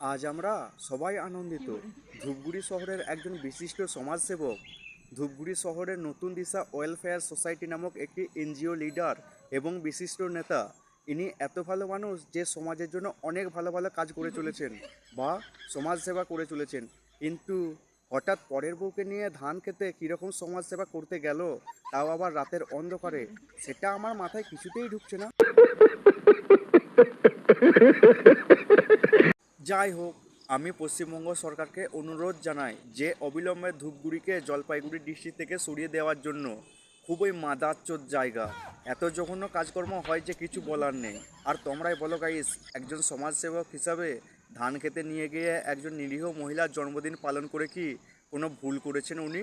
আজ আমরা সবাই আনন্দিত। ধূপগুড়ি শহরের একজন বিশিষ্ট সমাজসেবক, ধূপগুড়ি শহরের নতুন দিশা ওয়েলফেয়ার সোসাইটি নামক একটি এনজিও লিডার এবং বিশিষ্ট নেতা। ইনি এত ভালো মানুষ যে সমাজের জন্য অনেক ভালো ভালো কাজ করে চলেছেন বা সমাজ সেবা করে চলেছেন। কিন্তু হঠাৎ পরের বউকে নিয়ে ধান খেতে কীরকম সমাজ সেবা করতে গেল, তাও আবার রাতের অন্ধকারে? সেটা আমার মাথায় কিছুতেই ঢুকছে না। যাই হোক, আমি পশ্চিমবঙ্গ সরকারকে অনুরোধ জানাই যে অবিলম্বে ধূপগুড়িকে জলপাইগুড়ি ডিস্ট্রিক্ট থেকে সরিয়ে দেওয়ার জন্য খুবই মাদাচ্চোর জায়গা। এত জঘন্য কাজকর্ম হয় যে কিছু বলার নেই। আর তোমরাই বলো গাইস একজন সমাজসেবক হিসাবে ধান খেতে নিয়ে গিয়ে একজন নিরীহ মহিলার জন্মদিন পালন করে কি কোনো ভুল করেছেন উনি?